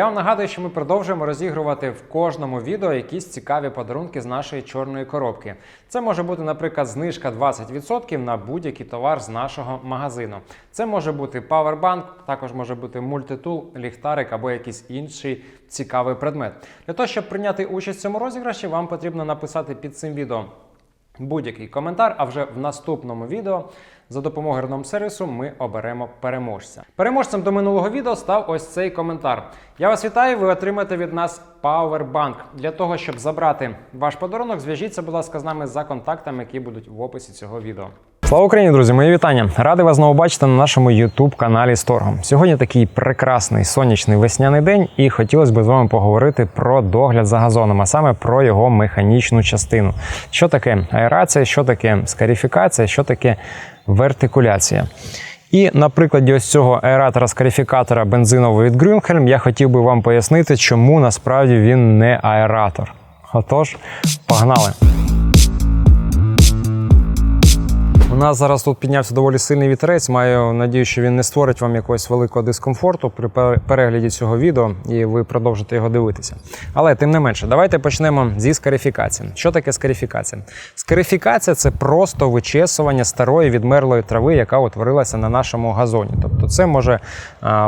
Я вам нагадую, що ми продовжуємо розігрувати в кожному відео якісь цікаві подарунки з нашої чорної коробки. Це може бути, наприклад, знижка 20% на будь-який товар з нашого магазину. Це може бути павербанк, також може бути мультитул, ліхтарик або якийсь інший цікавий предмет. Для того, щоб прийняти участь в цьому розіграші, вам потрібно написати під цим відео будь-який коментар, а вже в наступному відео за допомогою рандом сервісу ми оберемо переможця. Переможцем до минулого відео став ось цей коментар. Я вас вітаю, ви отримаєте від нас Powerbank. Для того, щоб забрати ваш подарунок, зв'яжіться, будь ласка, з нами за контактами, які будуть в описі цього відео. Слава Україні, друзі! Мої вітання! Радий вас знову бачити на нашому youtube каналі Сторгом. Сьогодні такий прекрасний сонячний весняний день, і хотілося б з вами поговорити про догляд за газоном, а саме про його механічну частину. Що таке аерація, що таке скарифікація, що таке вертикуляція. І на прикладі ось цього аератора-скарифікатора бензинового від Grünhelm я хотів би вам пояснити, чому насправді він не аератор. Отож, погнали! Нас зараз тут піднявся доволі сильний вітерець. Маю надію, що він не створить вам якогось великого дискомфорту при перегляді цього відео, і ви продовжите його дивитися. Але тим не менше, давайте почнемо зі скарифікації. Що таке скарифікація? Скарифікація це просто вичесування старої відмерлої трави, яка утворилася на нашому газоні. Тобто, це може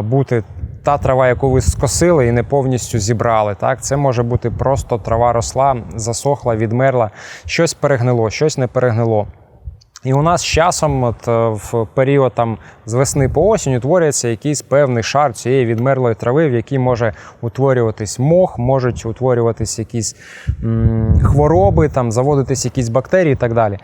бути. Та трава, яку ви скосили і не повністю зібрали, так це може бути просто трава росла, засохла, відмерла, щось перегнило, щось не перегнило. І у нас з часом, от, е, в період там, з весни по осінь, утворюється якийсь певний шар цієї відмерлої трави, в якій може утворюватись мох, можуть утворюватись якісь м, хвороби, там, заводитись якісь бактерії і так далі.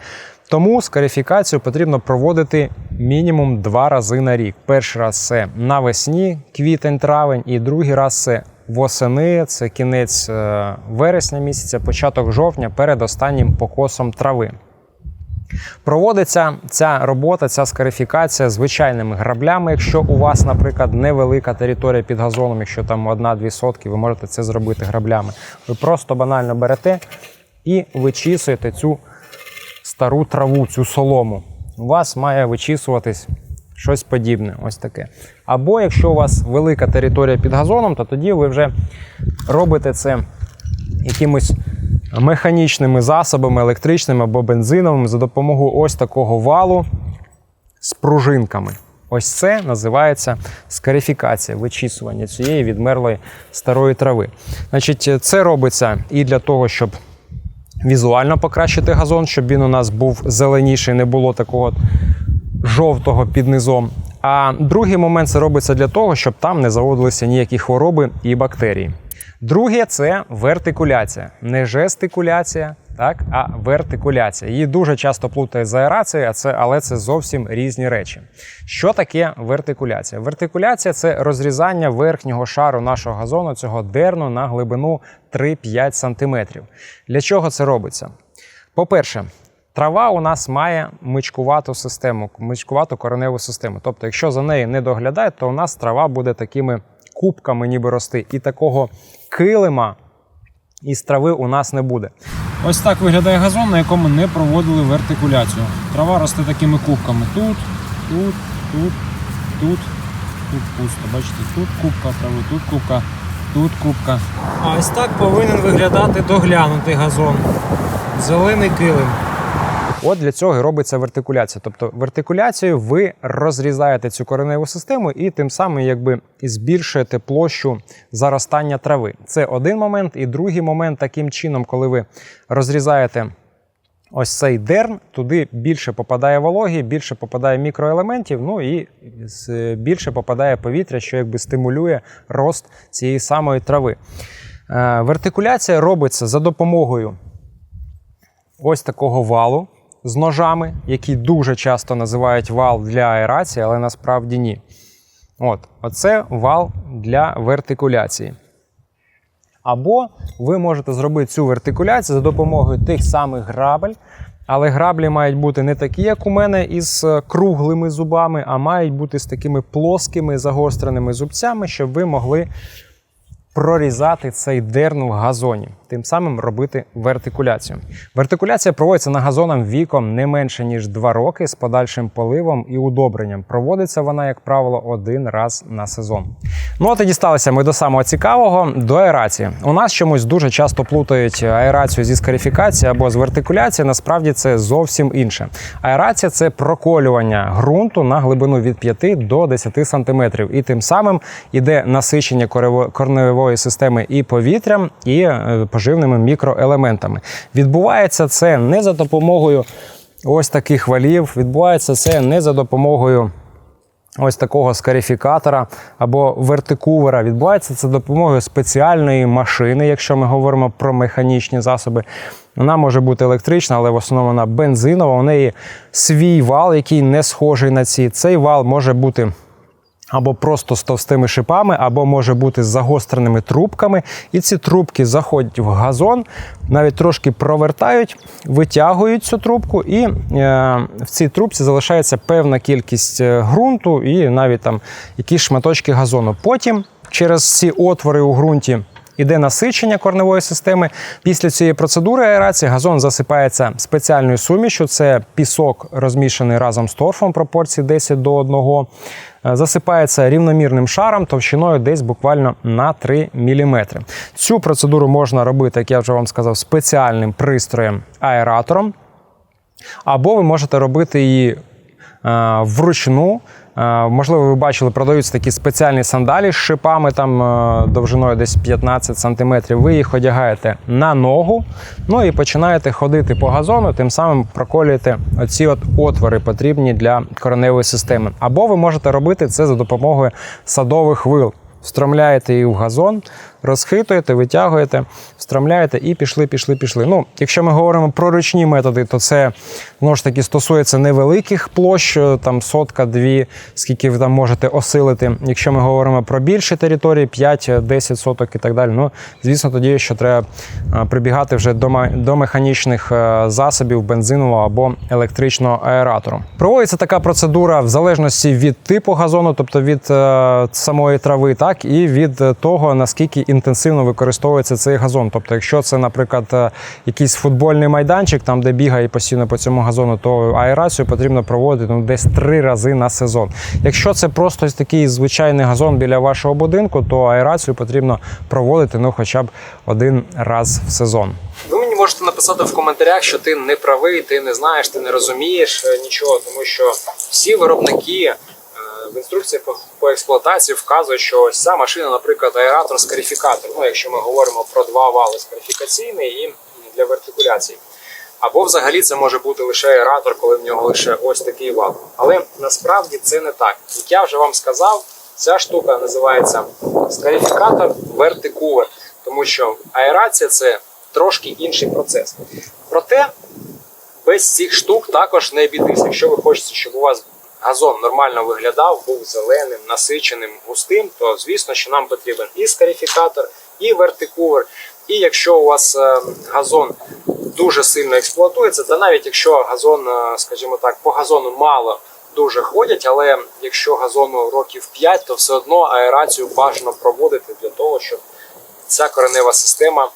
Тому скарифікацію потрібно проводити мінімум два рази на рік. Перший раз це навесні, квітень-травень, і другий раз це восени, це кінець е, вересня місяця, початок жовтня перед останнім покосом трави. Проводиться ця робота, ця скарифікація звичайними граблями. Якщо у вас, наприклад, невелика територія під газоном, якщо там одна-дві сотки, ви можете це зробити граблями. Ви просто банально берете і вичісуєте цю стару траву, цю солому. У вас має вичісуватись щось подібне, ось таке. Або якщо у вас велика територія під газоном, то тоді ви вже робите це якимось механічними засобами, електричними або бензиновими за допомогою ось такого валу з пружинками. Ось це називається скарифікація, вичісування цієї відмерлої старої трави. Значить, це робиться і для того, щоб візуально покращити газон, щоб він у нас був зеленіший, не було такого жовтого під низом. А другий момент це робиться для того, щоб там не заводилися ніякі хвороби і бактерії. Друге це вертикуляція, не жестикуляція, так, а вертикуляція. Її дуже часто плутають з аерацією, але це зовсім різні речі. Що таке вертикуляція? Вертикуляція це розрізання верхнього шару нашого газону, цього дерну на глибину 3-5 см. Для чого це робиться? По-перше, Трава у нас має мичкувату систему, мичкувату кореневу систему. Тобто, якщо за нею не доглядають, то у нас трава буде такими кубками ніби рости. І такого килима із трави у нас не буде. Ось так виглядає газон, на якому не проводили вертикуляцію. Трава росте такими кубками. Тут, тут, тут, тут, тут пусто. Бачите, тут кубка трави, тут кубка, тут кубка. А ось так повинен виглядати доглянутий газон. Зелений килим. От для цього і робиться вертикуляція. Тобто вертикуляцією ви розрізаєте цю кореневу систему і тим самим якби збільшуєте площу заростання трави. Це один момент. І другий момент таким чином, коли ви розрізаєте ось цей дерн, туди більше попадає вологі, більше попадає мікроелементів, ну і більше попадає повітря, що якби стимулює рост цієї самої трави. Е, Вертикуляція робиться за допомогою ось такого валу з ножами, який дуже часто називають вал для аерації, але насправді ні. От, оце вал для вертикуляції. Або ви можете зробити цю вертикуляцію за допомогою тих самих грабель, але граблі мають бути не такі, як у мене, із е, круглими зубами, а мають бути з такими плоскими загостреними зубцями, щоб ви могли прорізати цей дерн в газоні, тим самим робити вертикуляцію. Вертикуляція проводиться на газонам віком не менше ніж 2 роки з подальшим поливом і удобренням. Проводиться вона, як правило, один раз на сезон. Ну от і дісталися ми до самого цікавого до аерації. У нас чомусь дуже часто плутають аерацію зі скарифікації або з вертикуляції. Насправді це зовсім інше. Аерація це проколювання ґрунту на глибину від 5 до 10 см. І тим самим іде насичення корево- корневої системи і повітрям, і е, поживними мікроелементами. Відбувається це не за допомогою ось таких валів, відбувається це не за допомогою ось такого скарифікатора або вертикувера. Відбувається це допомогою спеціальної машини, якщо ми говоримо про механічні засоби. Вона може бути електрична, але в основному вона бензинова. У неї свій вал, який не схожий на ці. Цей вал може бути або просто з товстими шипами, або може бути з загостреними трубками. І ці трубки заходять в газон, навіть трошки провертають, витягують цю трубку, і е, в цій трубці залишається певна кількість е, ґрунту і навіть там якісь шматочки газону. Потім через ці отвори у ґрунті. Іде насичення корневої системи. Після цієї процедури аерації газон засипається спеціальною сумішю. Це пісок, розмішаний разом з торфом пропорції 10 до 1. Е, Засипається рівномірним шаром товщиною десь буквально на 3 мм. Цю процедуру можна робити, як я вже вам сказав, спеціальним пристроєм аератором. Або ви можете робити її е, вручну. Е, Можливо, ви бачили, продаються такі спеціальні сандалі з шипами там е, довжиною десь 15 см. Ви їх одягаєте на ногу, ну і починаєте ходити по газону, тим самим проколюєте оці от отвори, потрібні для кореневої системи. Або ви можете робити це за допомогою садових вил. Встромляєте її в газон, розхитуєте, витягуєте, встромляєте і пішли, пішли, пішли. Ну, якщо ми говоримо про ручні методи, то це знову ж таки стосується невеликих площ, е, там сотка, дві, скільки ви там можете осилити. Якщо ми говоримо про більші території, 5-10 соток і так далі. Ну, звісно, тоді що треба е, прибігати вже до, механічних е, засобів бензинового або електричного аератору. Проводиться така процедура в залежності від типу газону, тобто від е, самої трави, так і від того, наскільки інтенсивно використовується цей газон. Тобто, якщо це, наприклад, е, якийсь футбольний майданчик, там де бігає постійно по цьому газону, то аерацію потрібно проводити ну, десь три рази на сезон. Якщо це просто такий звичайний газон біля вашого будинку, то аерацію потрібно проводити ну, хоча б один раз в сезон. Ви мені можете написати в коментарях, що ти не правий, ти не знаєш, ти не розумієш е, нічого, тому що всі виробники в інструкції по, по експлуатації вказують, що ось ця машина, наприклад, аератор скарифікатор. Ну, якщо ми говоримо про два вали скарифікаційний і для вертикуляції. Або взагалі це може бути лише аератор, коли в нього лише ось такий вал. Але насправді це не так. Як я вже вам сказав, ця штука називається скарифікатор вертикувер, тому що аерація це трошки інший процес. Проте без цих штук також не обійтись. Якщо ви хочете, щоб у вас газон нормально виглядав, був зеленим, насиченим, густим, то звісно, що нам потрібен і скарифікатор, і вертикувер. І якщо у вас е, газон дуже сильно експлуатується, то навіть якщо газон, е, скажімо так, по газону мало дуже ходять, але якщо газону років 5, то все одно аерацію бажано проводити для того, щоб ця коренева система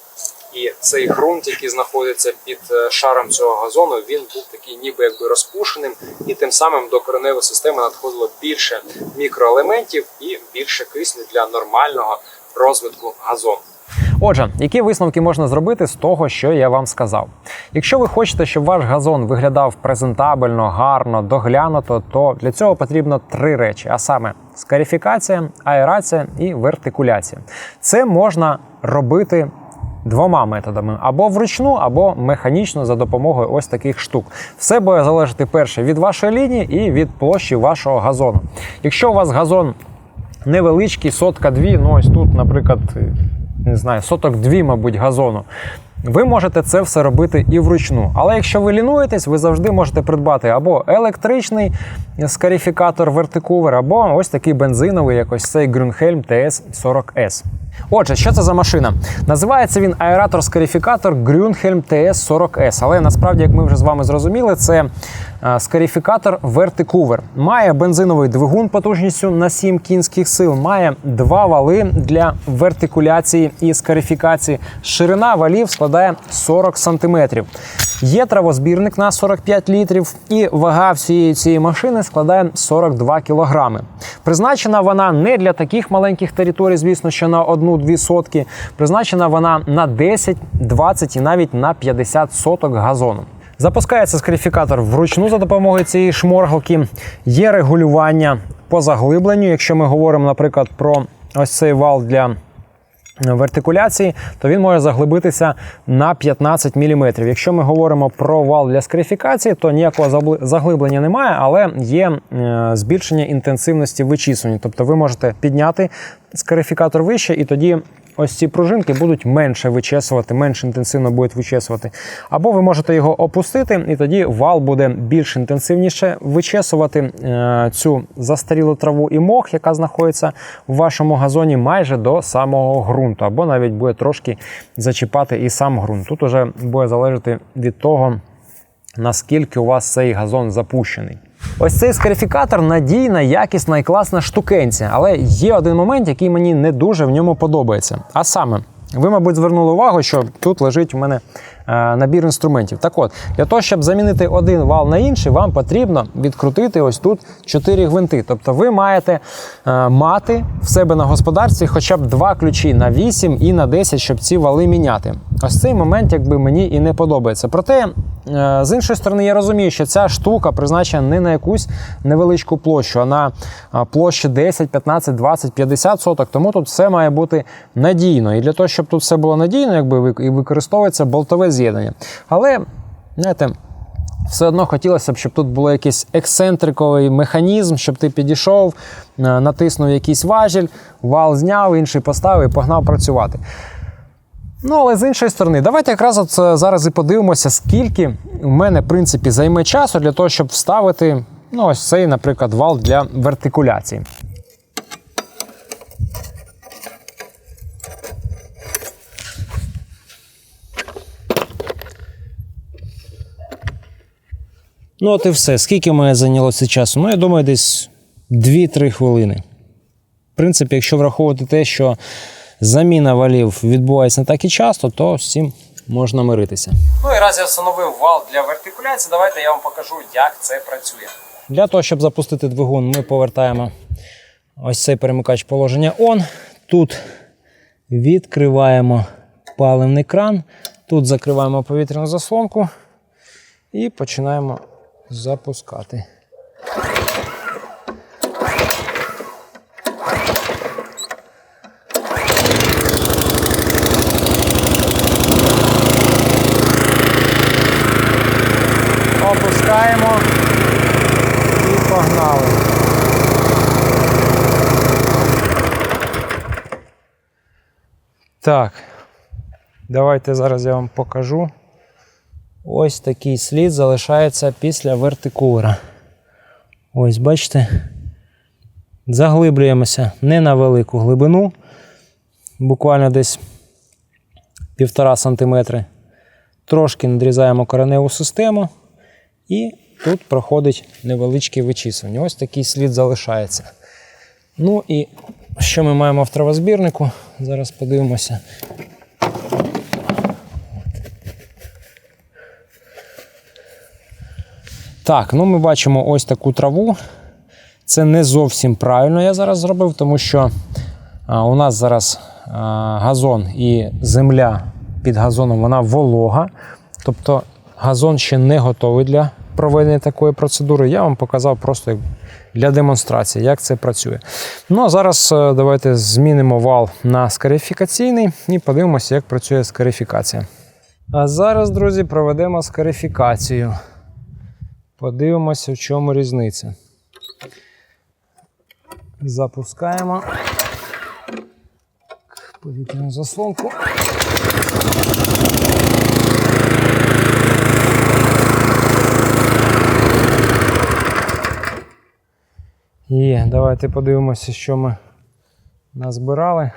і цей ґрунт, який знаходиться під е, шаром цього газону, він був такий ніби якби розпушеним, і тим самим до кореневої системи надходило більше мікроелементів і більше кисню для нормального розвитку газону. Отже, які висновки можна зробити з того, що я вам сказав? Якщо ви хочете, щоб ваш газон виглядав презентабельно, гарно, доглянуто, то для цього потрібно три речі: а саме скарифікація, аерація і вертикуляція. Це можна робити двома методами: або вручну, або механічно за допомогою ось таких штук. Все буде залежати перше від вашої лінії і від площі вашого газону. Якщо у вас газон невеличкий, сотка дві, ну ось тут, наприклад, не знаю, соток дві, мабуть, газону. Ви можете це все робити і вручну. Але якщо ви лінуєтесь, ви завжди можете придбати або електричний скарифікатор вертикувер, або ось такий бензиновий, як ось цей Grünhelm TS40S. Отже, що це за машина? Називається він аератор-скарифікатор Grünhelm TS40S. Але насправді, як ми вже з вами зрозуміли, це е, скарифікатор Verticover. Має бензиновий двигун потужністю на 7 кінських сил, має два вали для вертикуляції і скарифікації. Ширина валів складає 40 см. Є травозбірник на 45 літрів, і вага всієї цієї машини складає 42 кілограми. Призначена вона не для таких маленьких територій, звісно, що на 1-2 сотки. Призначена вона на 10, 20 і навіть на 50 соток газону. Запускається скарифікатор вручну за допомогою цієї шморгалки. Є регулювання по заглибленню. Якщо ми говоримо, наприклад, про ось цей вал для вертикуляції, то він може заглибитися на 15 мм. Якщо ми говоримо про вал для скарифікації, то ніякого заглиблення немає, але є е, збільшення інтенсивності вичісування. Тобто ви можете підняти скарифікатор вище, і тоді ось ці пружинки будуть менше вичесувати, менш інтенсивно будуть вичесувати. Або ви можете його опустити, і тоді вал буде більш інтенсивніше вичесувати е, цю застарілу траву і мох, яка знаходиться в вашому газоні майже до самого ґрунту, або навіть буде трошки зачіпати і сам ґрунт. Тут уже буде залежати від того, наскільки у вас цей газон запущений. Ось цей скарифікатор надійна, якісна і класна штукенця. Але є один момент, який мені не дуже в ньому подобається. А саме, ви, мабуть, звернули увагу, що тут лежить у мене е, набір інструментів. Так от, для того, щоб замінити один вал на інший, вам потрібно відкрутити ось тут 4 гвинти. Тобто ви маєте е, мати в себе на господарстві хоча б два ключі на 8 і на 10, щоб ці вали міняти. Ось цей момент, якби мені і не подобається. Проте, з іншої сторони, я розумію, що ця штука призначена не на якусь невеличку площу, а на площі 10, 15, 20, 50 соток. Тому тут все має бути надійно. І для того, щоб тут все було надійно, якби і використовується болтове з'єднання. Але, знаєте. Все одно хотілося б, щоб тут було якийсь ексцентриковий механізм, щоб ти підійшов, е, натиснув якийсь важіль, вал зняв, інший поставив і погнав працювати. Ну, але з іншої сторони, давайте якраз от е, зараз і подивимося, скільки в мене, в принципі, займе часу для того, щоб вставити ну, ось цей, наприклад, вал для вертикуляції. Ну, от і все. Скільки мене зайнялося часу? Ну, я думаю, десь 2-3 хвилини. В принципі, якщо враховувати те, що заміна валів відбувається не так і часто, то з цим можна миритися. Ну і раз я встановив вал для вертикуляції, давайте я вам покажу, як це працює. Для того, щоб запустити двигун, ми повертаємо ось цей перемикач положення ON. Тут відкриваємо паливний кран, тут закриваємо повітряну заслонку і починаємо запускати. Опускаємо і погнали. Так, давайте зараз я вам покажу. Ось такий слід залишається після вертикулера. Ось, бачите, заглиблюємося не на велику глибину, буквально десь півтора сантиметри. Трошки надрізаємо кореневу систему, і тут проходить невеличке вичісування. Ось такий слід залишається. Ну і що ми маємо в травозбірнику? Зараз подивимося. Так, ну ми бачимо ось таку траву. Це не зовсім правильно я зараз зробив, тому що у нас зараз газон і земля під газоном вона волога. Тобто газон ще не готовий для проведення такої процедури. Я вам показав просто для демонстрації, як це працює. Ну а зараз е, давайте змінимо вал на скарифікаційний і подивимося, як працює скарифікація. А зараз, друзі, проведемо скарифікацію. Подивимося, в чому різниця. Запускаємо повітряну заслонку. Є, давайте подивимося, що ми назбирали.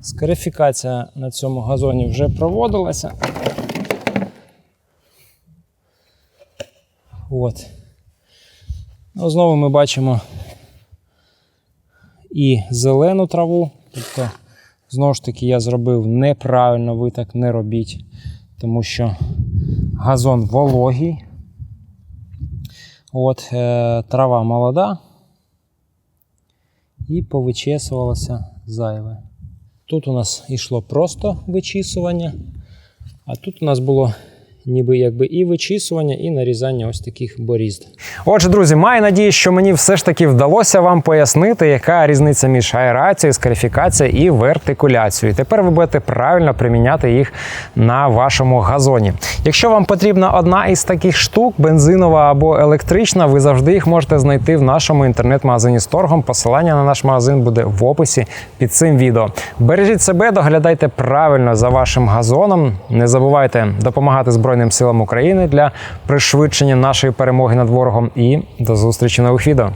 Скарифікація на цьому газоні вже проводилася. От. Ну, знову ми бачимо і зелену траву. Тобто, знову ж таки, я зробив неправильно, ви так не робіть, тому що газон вологий. От, е, трава молода. І повичесувалося зайве. Тут у нас йшло просто вичісування, а тут у нас було ніби якби і вичісування, і нарізання ось таких борізд. Отже, друзі, маю надію, що мені все ж таки вдалося вам пояснити, яка різниця між аерацією, скарифікацією і вертикуляцією. Тепер ви будете правильно приміняти їх на вашому газоні. Якщо вам потрібна одна із таких штук, бензинова або електрична, ви завжди їх можете знайти в нашому інтернет-магазині з торгом. Посилання на наш магазин буде в описі під цим відео. Бережіть себе, доглядайте правильно за вашим газоном. Не забувайте допомагати Збройним силам України для пришвидшення нашої перемоги над ворогом. І до зустрічі нових відео.